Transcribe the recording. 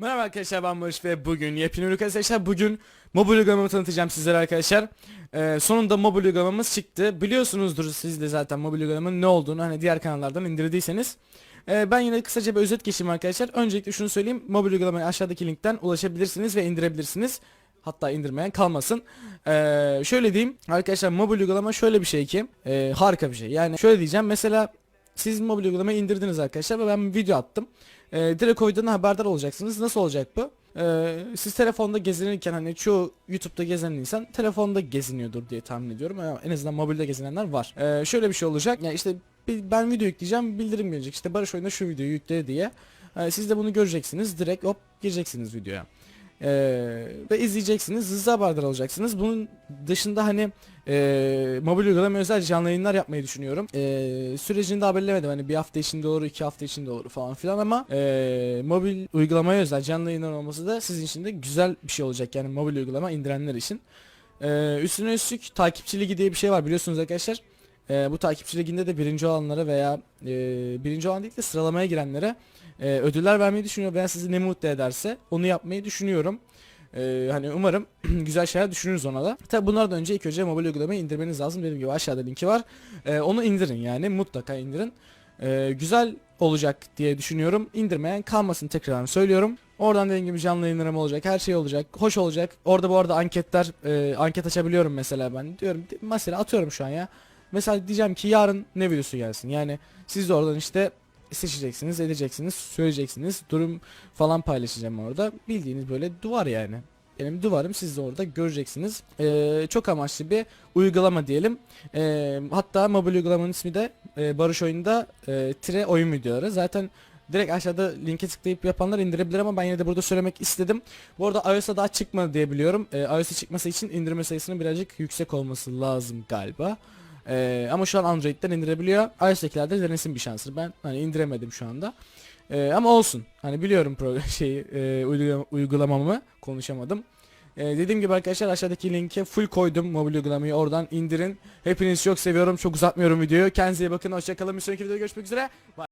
Merhaba arkadaşlar ben Barış ve bugün yepyeni ürün arkadaşlar. Bugün mobil uygulamamı tanıtacağım sizlere arkadaşlar. Ee, Sonunda mobil uygulamamız çıktı. Biliyorsunuzdur siz de zaten mobil uygulamanın ne olduğunu hani diğer kanallardan indirdiyseniz. Ee, Ben yine kısaca bir özet geçeyim arkadaşlar. Öncelikle şunu söyleyeyim. Mobil uygulamaya aşağıdaki linkten ulaşabilirsiniz ve indirebilirsiniz. Hatta indirmeyen kalmasın. Ee, Şöyle diyeyim. Arkadaşlar mobil uygulama şöyle bir şey ki e, harika bir şey. Yani şöyle diyeceğim. Mesela siz mobil uygulamayı indirdiniz arkadaşlar ve ben video attım ee, direkt oyundan haberdar olacaksınız. Nasıl olacak bu? Ee, siz telefonda gezinirken hani çoğu YouTube'da gezinen insan telefonda geziniyordur diye tahmin ediyorum. Ama en azından mobilde gezinenler var. Ee, şöyle bir şey olacak. Yani işte ben video yükleyeceğim bildirim gelecek. İşte Barış oyunda şu videoyu yükle diye. Ee, siz de bunu göreceksiniz. Direkt hop gireceksiniz videoya. Ee, ve izleyeceksiniz. Hızlı haberdar olacaksınız. Bunun dışında hani e, mobil uygulama özel canlı yayınlar yapmayı düşünüyorum. E, sürecini daha belirlemedim. Hani bir hafta içinde olur, iki hafta içinde olur falan filan ama e, mobil uygulamaya özel canlı yayınlar olması da sizin için de güzel bir şey olacak. Yani mobil uygulama indirenler için. E, üstüne üstlük takipçi ligi diye bir şey var biliyorsunuz arkadaşlar. E, bu takipçi liginde de birinci olanlara veya e, birinci olan değil de sıralamaya girenlere e, ödüller vermeyi düşünüyorum. Ben sizi ne mutlu ederse onu yapmayı düşünüyorum. Ee, hani umarım güzel şeyler düşünürüz ona da. Tabi bunlardan önce ilk önce mobil uygulamayı indirmeniz lazım. Dediğim gibi aşağıda linki var. Ee, onu indirin yani mutlaka indirin. Ee, güzel olacak diye düşünüyorum. İndirmeyen kalmasın tekrardan söylüyorum. Oradan dediğim gibi canlı yayınlarım olacak. Her şey olacak. Hoş olacak. Orada bu arada anketler e, anket açabiliyorum mesela ben. Diyorum mesela atıyorum şu an ya. Mesela diyeceğim ki yarın ne videosu gelsin. Yani siz de oradan işte seçeceksiniz, edeceksiniz, söyleyeceksiniz. Durum falan paylaşacağım orada. Bildiğiniz böyle duvar yani. Benim duvarım siz de orada göreceksiniz. Ee, çok amaçlı bir uygulama diyelim. Ee, hatta mobil uygulamanın ismi de e, Barış Oyun'da e, tire oyun videoları. Zaten direkt aşağıda linke tıklayıp yapanlar indirebilir ama ben yine de burada söylemek istedim. Bu arada iOS'a daha çıkmadı diye biliyorum. Ee, iOS'a çıkması için indirme sayısının birazcık yüksek olması lazım galiba. Ee, ama şu an Android'den indirebiliyor. iOS'takilerde denesin bir şansı. Ben hani indiremedim şu anda. Ee, ama olsun. Hani biliyorum pro şeyi e, uygulama- uygulamamı konuşamadım. Ee, dediğim gibi arkadaşlar aşağıdaki linke full koydum mobil uygulamayı oradan indirin. Hepinizi çok seviyorum. Çok uzatmıyorum videoyu. Kendinize iyi bakın. Hoşçakalın. Bir sonraki videoda görüşmek üzere. Bye.